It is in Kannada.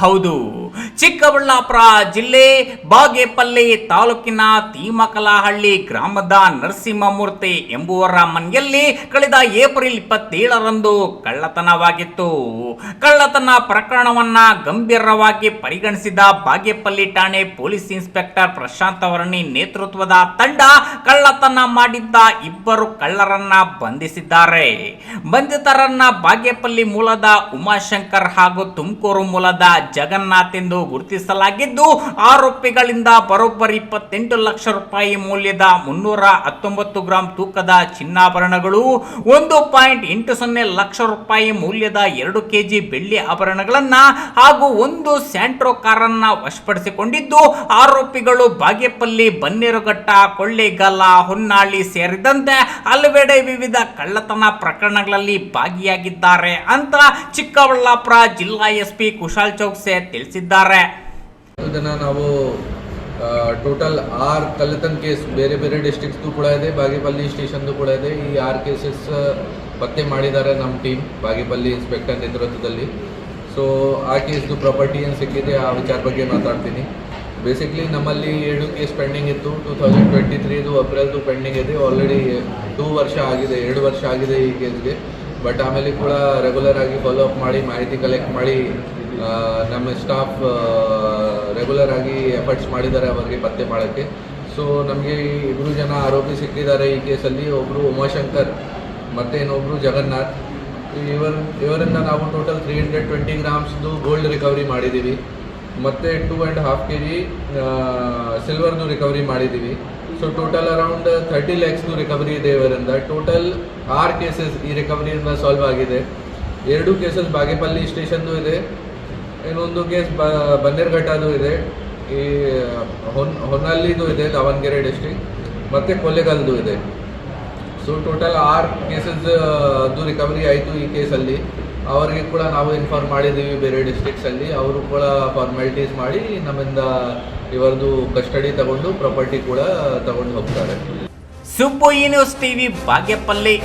ಹೌದು ಚಿಕ್ಕಬಳ್ಳಾಪುರ ಜಿಲ್ಲೆ ಬಾಗೇಪಲ್ಲಿ ತಾಲೂಕಿನ ತೀಮಕಲಹಳ್ಳಿ ಗ್ರಾಮದ ನರಸಿಂಹಮೂರ್ತಿ ಎಂಬುವರ ಮನೆಯಲ್ಲಿ ಕಳೆದ ಏಪ್ರಿಲ್ ಇಪ್ಪತ್ತೇಳರಂದು ಕಳ್ಳತನವಾಗಿತ್ತು. ಕಳ್ಳತನ ಪ್ರಕರಣವನ್ನ ಗಂಭೀರವಾಗಿ ಪರಿಗಣಿಸಿದ ಬಾಗೇಪಲ್ಲಿ ಠಾಣೆ ಪೊಲೀಸ್ ಇನ್ಸ್ಪೆಕ್ಟರ್ ಪ್ರಶಾಂತ್ ಅವರಣಿ ನೇತೃತ್ವದ ತಂಡ ಕಳ್ಳತನ ಮಾಡಿದ್ದ ಇಬ್ಬರು ಕಳ್ಳರನ್ನ ಬಂಧಿಸಿದ್ದಾರೆ. ಬಂಧಿತರನ್ನ ಬಾಗೇಪಲ್ಲಿ ಮೂಲದ ಉಮಾಶಂಕರ್ ಹಾಗೂ ತುಮಕೂರು ಮೂಲದ ಜಗನ್ನಾಥ್ ಎಂದು ಗುರುತಿಸಲಾಗಿದ್ದು, ಆರೋಪಿಗಳಿಂದ ಬರೋಬ್ಬರಿ ಇಪ್ಪತ್ತೆಂಟು ಲಕ್ಷ ರೂಪಾಯಿ ಮೌಲ್ಯದ ಮುನ್ನೂರ ಹತ್ತೊಂಬತ್ತು ಗ್ರಾಂ ತೂಕದ ಚಿನ್ನಾಭರಣಗಳು, ಒಂದು ಪಾಯಿಂಟ್ ಎಂಟು ಸೊನ್ನೆ ಲಕ್ಷ ರೂಪಾಯಿ ಮೌಲ್ಯದ ಎರಡು ಕೆಜಿ ಬೆಳ್ಳಿ ಆಭರಣಗಳನ್ನ ಹಾಗೂ ಒಂದು ಸ್ಯಾಂಟ್ರೋ ಕಾರನ್ನ ವಶಪಡಿಸಿಕೊಂಡಿದ್ದು, ಆರೋಪಿಗಳು ಬಾಗೇಪಲ್ಲಿ, ಬನ್ನೇರುಘಟ್ಟ, ಕೊಳ್ಳೇಗಾಲ, ಹೊನ್ನಾಳಿ ಸೇರಿದಂತೆ ಹಲವೆಡೆ ವಿವಿಧ ಕಳ್ಳತನ ಪ್ರಕರಣಗಳಲ್ಲಿ ಭಾಗಿಯಾಗಿದ್ದಾರೆ ಅಂತ ಚಿಕ್ಕಬಳ್ಳಾಪುರ ಜಿಲ್ಲಾ ಎಸ್ಪಿ ಕುಶಾಲ್ ಚೌಕ್ಸೆ ತಿಳಿಸಿದ್ದಾರೆ. ಇದನ್ನು ನಾವು ಟೋಟಲ್ ಆರ್ ಕಳ್ಳತನ ಕೇಸ್ ಬೇರೆ ಬೇರೆ ಡಿಸ್ಟ್ರಿಕ್ಸ್ದು ಕೂಡ ಇದೆ, ಬಾಗೇಪಲ್ಲಿ ಸ್ಟೇಷನ್ದು ಕೂಡ ಇದೆ. ಈ ಆರ್ ಕೇಸಸ್ ಪತ್ತೆ ಮಾಡಿದ್ದಾರೆ ನಮ್ಮ ಟೀಮ್ ಬಾಗೇಪಲ್ಲಿ ಇನ್ಸ್ಪೆಕ್ಟರ್ ನೇತೃತ್ವದಲ್ಲಿ. ಸೊ ಆ ಕೇಸ್ದು ಪ್ರಾಪರ್ಟಿ ಏನು ಸಿಕ್ಕಿದೆ ಆ ವಿಚಾರ ಬಗ್ಗೆ ಮಾತಾಡ್ತೀನಿ. ಬೇಸಿಕ್ಲಿ ನಮ್ಮಲ್ಲಿ ಏಳು ಕೇಸ್ ಪೆಂಡಿಂಗ್ ಇತ್ತು. ಟೂ ತೌಸಂಡ್ ಟ್ವೆಂಟಿ ತ್ರೀದು ಅಪ್ರಿಲ್ದು ಪೆಂಡಿಂಗ್ ಇದೆ. ಆಲ್ರೆಡಿ ಟೂ ವರ್ಷ ಆಗಿದೆ, ಎರಡು ವರ್ಷ ಆಗಿದೆ ಈ ಕೇಸ್ಗೆ ಬಟ್ ಆಮೇಲೆ ಕೂಡ ರೆಗ್ಯುಲರ್ ಆಗಿ ಫಾಲೋ ಅಪ್ ಮಾಡಿ, ಮಾಹಿತಿ ಕಲೆಕ್ಟ್ ಮಾಡಿ ನಮ್ಮ ಸ್ಟಾಫ್ ರೆಗ್ಯುಲರ್ ಆಗಿ ಎಫರ್ಟ್ಸ್ ಮಾಡಿದ್ದಾರೆ ಅವರಿಗೆ ಪತ್ತೆ ಮಾಡೋಕ್ಕೆ. ಸೊ ನಮಗೆ ಇಬ್ಬರು ಜನ ಆರೋಪಿ ಸಿಕ್ಕಿದ್ದಾರೆ ಈ ಕೇಸಲ್ಲಿ. ಒಬ್ಬರು ಉಮಾಶಂಕರ್, ಮತ್ತು ಇನ್ನೊಬ್ಬರು ಜಗನ್ನಾಥ್. ಇವರ್ ಇವರಿಂದ ನಾವು ಟೋಟಲ್ ತ್ರೀ ಹಂಡ್ರೆಡ್ ಟ್ವೆಂಟಿ ಗ್ರಾಮ್ಸ್ದು ಗೋಲ್ಡ್ ರಿಕವರಿ ಮಾಡಿದ್ದೀವಿ. ಮತ್ತು two and half K G ಸಿಲ್ವರ್ದು recovery ಮಾಡಿದ್ದೀವಿ. ಸೊ ಟೋಟಲ್ ಅರೌಂಡ್ ಥರ್ಟಿ ಲ್ಯಾಕ್ಸ್ದು ರಿಕವರಿ ಇದೆ ಇವರಿಂದ. ಟೋಟಲ್ ಆರು ಕೇಸಸ್ ಈ ರಿಕವರಿಯಿಂದ ಸಾಲ್ವ್ ಆಗಿದೆ. ಎರಡು ಕೇಸಸ್ ಬಾಗೇಪಲ್ಲಿ ಸ್ಟೇಷನ್ದು ಇದೆ. ಇನ್ನೊಂದು ಕೇಸ್ ಬ ಬನ್ನೇರ್ಘಟ್ಟದು ಇದೆ. ಈ, ಹೊನ್ ಹೊನ್ನಲ್ಲಿದು ಇದೆ, ದಾವಣಗೆರೆ ಡಿಸ್ಟಿಕ್ ಮತ್ತು ಕೊಳ್ಳೇಗಾಲದು ಇದೆ. ಸೊ ಟೋಟಲ್ ಆರು ಕೇಸಸ್ ಅದು ರಿಕವರಿ ಆಯಿತು ಈ ಕೇಸಲ್ಲಿ ಅವರಿಗೆ ಕೂಡ ನಾವು ಇನ್ಫಾರ್ಮ್ ಮಾಡಿದ್ದೀವಿ ಬೇರೆ ಡಿಸ್ಟ್ರಿಕ್ಸಲ್ಲಿ ಅವರು ಕೂಡ ಫಾರ್ಮಾಲಿಟೀಸ್ ಮಾಡಿ ನಮ್ಮಿಂದ ಇವರದು ಕಸ್ಟಡಿ ತಗೊಂಡು ಪ್ರಾಪರ್ಟಿ ಕೂಡ ತಗೊಂಡು ಹೋಗ್ತಾರೆ. Subbu news TV Bagepalli.